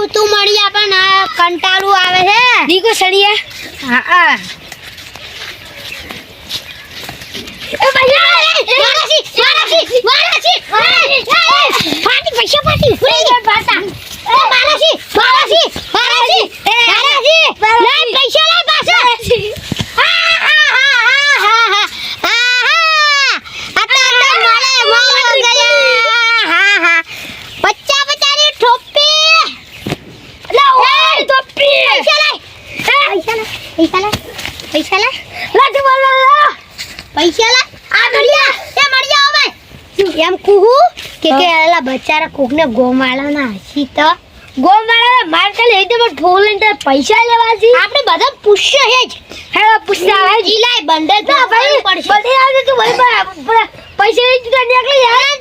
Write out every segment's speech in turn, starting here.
આવતું મળી પણ આ કંટાળું આવે છે? દીકો સડીએ હા હા. ફાટી પૈસા ફાટી. ફરી ગયા પાટા એ વારાસી વારાસી વારાસી વારાસી લે પૈસા લે પાછા હા હા હા હા હા હા અત્યારે મળે મળે ગયા હા હા પચ્ચા પચાની ઠોપી લે ઓય ટોપી પૈસા લે પૈસા લે પૈસા લે પૈસા લા લાજ બોલો. પૈસા લે આ મળ્યા એ મળ્યા હવે. એમ કુહુ કે કે એલા બચારા કોકને ગોમાળા ના હસી તો. ગોમાળા માર કાલે એકદમ ઠોલ લઈને તારે પૈસા લેવા છે. આપણે બધા પૂછ્યો હે જ. હેલો પૂછતા હે ઈ લાય બંડલ ના ભાઈ બધી આવે તું ભાઈ પૈસા લઈ તું નીકળી યાર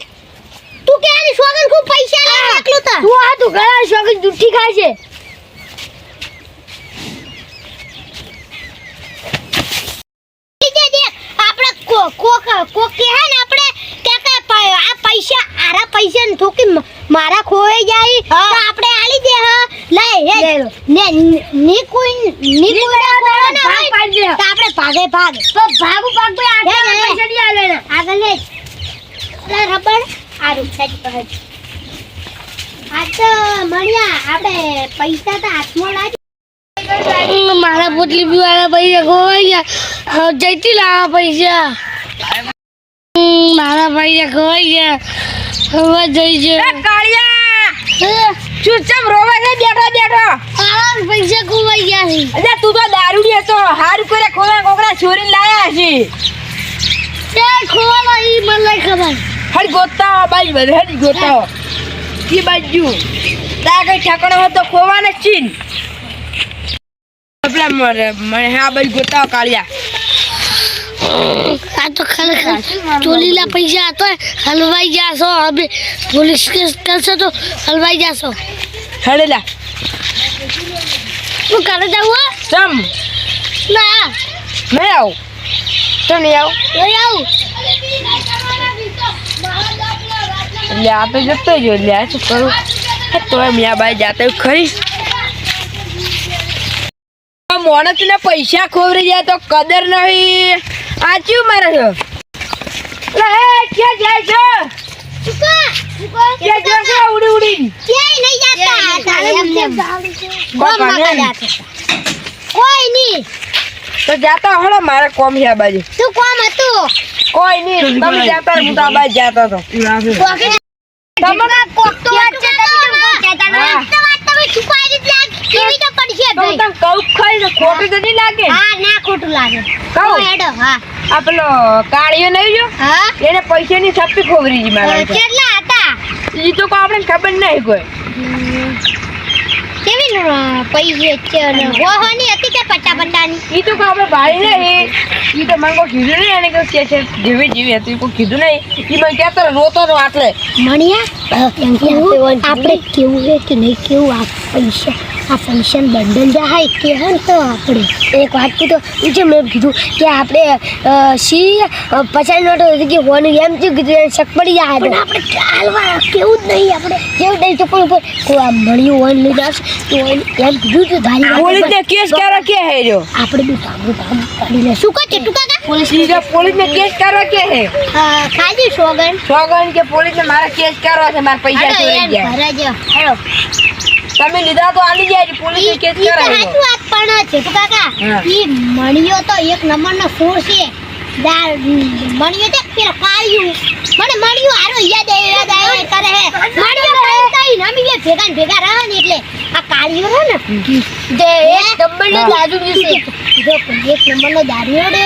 તું કે સોગન ખૂબ પૈસા લઈ એકલું તો. તું આ તું ઘણા શોખીન જુઠ્ઠી ખાય છે જે જે આપણે કો કોક કોક કે હે ને આપણે કે કે આ પૈસા આરા પૈસા ને થોકી મારા ખોઈ જાય તો આપણે આલી દે હ. લે. ને ની કોઈ ની કોઈ ના ના ભાગ પાડી દે. તો આપણે ભાગે ભાગ. તો ભાગુ ભાગ ભાઈ લે. પૈસા નહીં આલે આગળ લે. લે રબર. આરું સેટ પર આ તો મળ્યા. આપણે પૈસા તો હાથમાં લાજ મારા પોટલી પીવાના પૈસા ખોવાઈ ગયા. જઈતી લાવા પૈસા. મારા પૈસા ખોવાઈ ગયા. હવે જઈ છે કાળિયા! ચૂપચાપ રોવે છે બેઠો બેઠો. મારા પૈસા ખોવાઈ ગયા છે. અરે તું તો લે તો હારું કરે ખોવા કોકરા છોરી લાયા છે. તે ખોવાનો ઈ મને ખબર. હડી ગોતા બાઈ બધે હરી ગોતા કી બાજુ. તા કઈ ઠાકણો હોય તો ખોવાને ચીન પેલા મરે મને હા બાઈ ગોતા કાળિયા. આ તો ખરેખર ચોરીલા પૈસા હતો હલવાઈ જાશો. હવે પોલીસ કેસ કરશો તો હલવાઈ જાશો. હળેલા. તું કાલે જાવ ચમ. ના. નહીં આવું. તો નહીં આવું. નહીં આવું. એટલે આપણે જતો જો એટલે આ શું કરું? તો તોય મિયા બાઈ જાતે ખરી. મોણસ ને પૈસા ખોવરી જાય તો કદર નહીં. આ ચિયું મારે છો. લે, ક્યાં જાય છો? કે જાય છો? ઉડી ઉડી. ક્યાંય નહીં જાતા તારે એમને બાપા ગોમમાં ને. જાતા કોઈ નહીં. તો જાતા હોળો મારે કોમ છે બાજુ. શું કોમ હતું? કોઈ નહીં. તમે જાતા હું તો આ બાજુ જાતો તો તમને કોક તો તો તમે છુપાઈ લાગ કેવી તો પડશે ભાઈ? તો કહું ખાઈ ખોટું તો નહીં લાગે. હા ના ખોટું લાગે. કહું? હેડો હા. આ પેલો કાળિયો નહીં જો? એને એને પૈસાની છપ્પી ખોવરી છે મારા કેટલા હતા? એ તો કોઈ આપણે ખબર નહીં કોઈ. કેવી ન- પૈસે છે ને? હોહોની હતી કે પટ્ટા પટ્ટાની એ તો કોઈ આપણે ભાઈ નહીં. એ તો મને કોઈ કીધું નહીં એને કે છે જેવી જેવી હતી કોઈ કીધું નહીં. એ મને કહેતો તો રોતો હતો આટલે. મણિયા આપણે કેવું છે કે નહીં કેવું આ પૈસા? આ ફંક્શન બંડલ જાય. કે હે ને તો આપણે. એક વાત કીધો એ જે મેં કીધું કે આપણે સી પચાસ નોટો હતી કે હોનું એમ થયું કીધું શક પડી જાય પણ આપણે ચાલવા કેવું જ નહીં આપણે. કેવું નહીં ચપ્પલ ઉપર કોઈ આમ મળ્યું હોય લઈ જશે તો એમ કીધું તો ધારી વાત પોલીસ ને કેસ કરવા કે હે જો? આપણે બી ભાગું ભાગ કાઢી લે. શું કહે ટુકા કાકા? પોલીસ પોલીસ ને કેસ કરવા કે હે? ખાલી સોગન સોગન કે પોલીસ ને મારા કેસ કરવા છે મારા પૈસા ચોરી ગયા. હેડો તમે લીધા તો આલી જાય પોલીસ કેસ છે તો કરાવ્યો સાચું વાત પણ ચેટુ કાકા ઈ મણિયો તો એક નંબરનો સોર છે. દાર મણિયો તો પેલા કાળિયું મને મળ્યું આરો યાદ આવે યાદ આવ્યો કરે હે. મળ્યું ભાઈ તઈ નમી બે ભેગા ભેગા રહે ને એટલે આ કાળિયો રહે ને જે એક નંબર નો દાદુ દિવસે જો એક નંબરનો દારૂ હે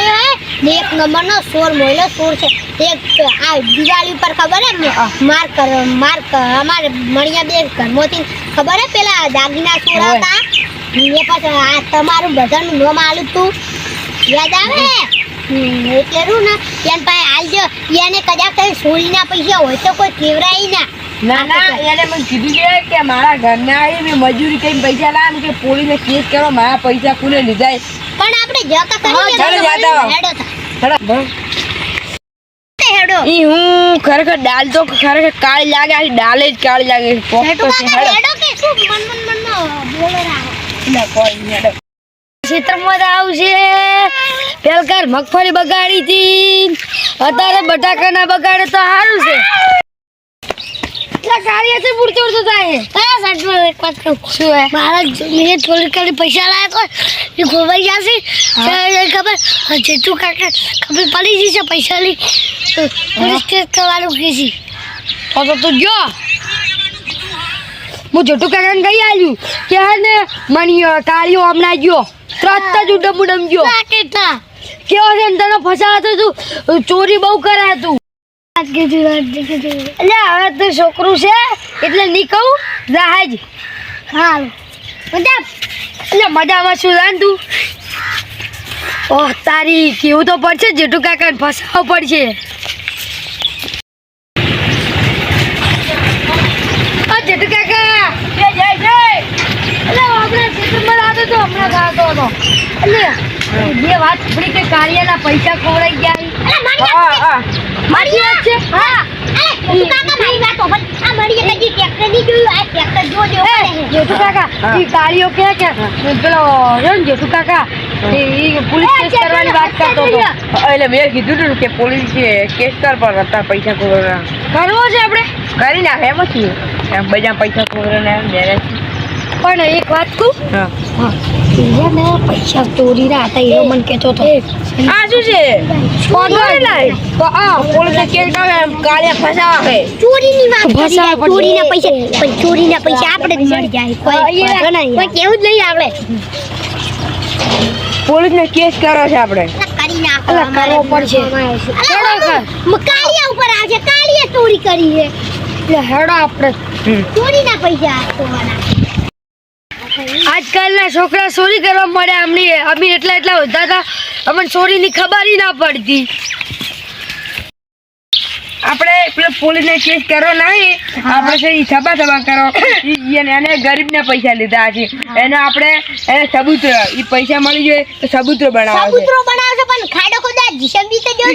ને એક નંબરનો સોર મોયલો સોર છે. એક આ દિવાળી ઉપર ખબર હે માર કર માર અમારે મણિયા બે ઘરમાંથી ખબર હે પેલા દાગીના. હતા એ પછી આ તમારું બધાનું નામ આલું તું. યાદ આવે? એટલે રૂ ને ત્યાં પાસે આલજો યાને કદાચ કઈ સોળીના પૈસા હોય તો કોઈ કેવરાય ના. ના ના એને મને કીધું છે કે મારા ઘરના આવી મેં મજૂરી કઈ પૈસા લાવ કે પોલીસને કેસ કરો મારા પૈસા કોને લીધા પણ આપણે જતા કરી ચાલો જાતા. હેડો ઈ હું ખરેખર ડાલ તો ખરેખર કાળી લાગે આ દાલ જ કાળી લાગે. પોપટો છે હેડો. કે શું મન મન મન ના કોઈ હેડો. ક્ષેત્રમાં આવશે. પેલકાર મગફળી બગાડી હતી. અત્યારે બટાકાના બગાડે તો સારું છે. એટલે કાર્યથી પૂરતું તો થાય કયા સાઈડમાં એક વાત કહું શું હે? મારા મેં થોડી ઘણી પૈસા તો એ ખોવાઈ જશે. ખબર જેટલું કાકા ખબર પડી જશે પૈસાની. તો પોલીસ કેસ કરવાનું કીધી તો તો તું જો હું જોટુ કાકાને કહી આવ્યું કે હે ને મની કાળીઓ હમણાં ગયો. ત્રણ જ ઉડમ ઉડમ ગયો. ના કેટલા? કેવો છે ને તને ફસાતો તું ચોરી બહુ કરે તું. વાત કીધું વાત કીધું. એટલે હવે તો છોકરું છે એટલે નહીં કહું રાહજ હાલ મજા. એટલે મજામાં શું જાણ તું? ઓહ તારી કેવું તો પડશે જેટલું કાકાને ફસાવવું પડશે આ જેઠુ કાકા જય જય જય એટલે આપણે સિતમ્બર આવતો તો હમણાં ખાતો હતો એટલે બે વાત સાંભળી કે કાર્યના પૈસા ખોવાઈ ગયા મારી વાત છે. હા. કાકા મારી વાત હોભળ. આ મારી કદી ટ્રેક્ટરની જોયું આ ટ્રેક્ટર જો જો એ, જેઠુ કાકા હા. ઈ ગાડીઓ કે કે પેલો રહ્યો ને જેઠુ કાકા એ ઈ પોલીસ કેસ કરવાની વાત કરતો એટલે મેં કીધું તું કે પોલીસ કેસ કર પર હતા પૈસા કરવો છે આપણે. કરી નાખે એમ પછી એમ બધા પૈસા મેરેજ પણ એક વાત કહું? હા. ને પૈસા ચોરીના હતા એ મને કહેતો હતો. આ શું છે? ચોરી લાય. તો આ પોલીસ કેસ કરે એમ કાલે ફસાવા હે ચોરી ની વાત ફસાવા ચોરી ના પૈસા. પણ ચોરીના પૈસા આપણે જ મળી જાય. કોઈ. કોઈ કેવું જ નહીં આપણે પોલીસ ને કેસ કરો છે આપણે? કરી નાખો કરવો પડશે. કાળિયા ઉપર આવશે કાળિયા ચોરી કરી છે. એટલે હેડો આપણે. ચોરીના પૈસા આપવાના. આજકાલના છોકરા ચોરી કરવા મળે અમને. અમે એટલા એટલા વધતા હતા. અમને ચોરીની ખબર ના પડતી. આપણે પેલો પોલીસ કેસ કરો નહીં. આપણે છે ઈ છબા છબા કરો એને ગરીબને પૈસા લીધા છે. એને આપણે એને સબૂત્ર એ પૈસા મળી જાય તો સબૂત્ર બનાવો સબૂતરો બનાવશે પણ ખાડો ખોદા જીસંબી તો જો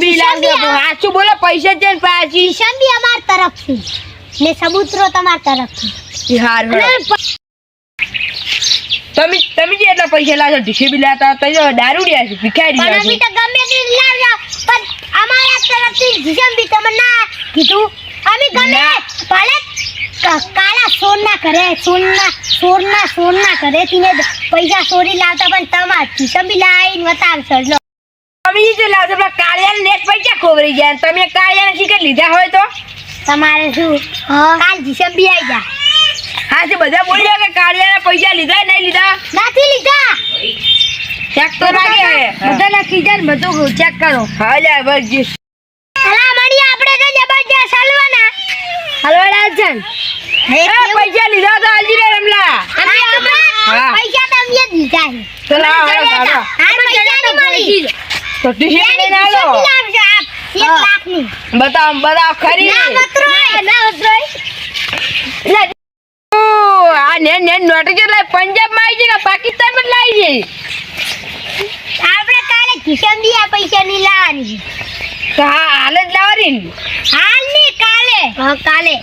ને લાગે આછું બોલો પૈસા છે ને પાછી. જીસંબી અમાર તરફથી. ને સબૂતરો તમાર તરફથી. ઈ હાર તમે તમે જે એટલા પૈસા લાવશો જીસીબી લાતા તો જો રહ્યા છે. ભિખારી પણ અમે તો ગમે તે લાવજો પણ અમારા તરફથી જીસંબી તમે ના કીધું. અમે ગમે ભલે કાળા સોરના કરે સોના સોના સોના કરે તીને પૈસા ચોરી લાવતા પણ તમાર બી લાવીને બતાવશો લો તમે જે લાવજો પેલા કાળિયાને નેટ પૈસા ખોવરી ગયા તમે કાળિયાને કે લીધા હોય તો? તમારે શું? કાલ જીસંબી આવી જા હા તે બધા બોલ્યા કે કાળિયાના પૈસા લીધા નહીં લીધા? નથી લીધા. ચેક તો લાગે બધા લખી જાય ને બધું ચેક કરો. હા લે બસ મણી આપણે તો જબરજસ્ત હલવાના. હલવાડા એ પૈસા લીધા તો આજી રે રમલા. પૈસા તો અમે જ લીધા છે. તો લાવો નહીં મળી. તો ટીશર્ટ લઈને આવો. બતાવ બતાવો ખરી. ના વતરોય ના ઓ, આ ને ને નોટ જે લાય પંજાબમાં આવી છે કે પાકિસ્તાનમાં લાવી છે આપણે કાલે જીસંબી આ પૈસા ની લાવવાની હા હાલ જ લાવવાની હાલની કાલે. હા કાલે.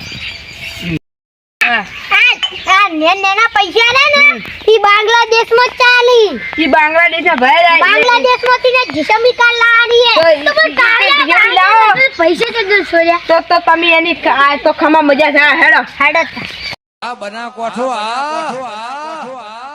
પૈસા તો તમે એની તો ખમા મજા હેડો. હેડો આ બનાકોઠો આ.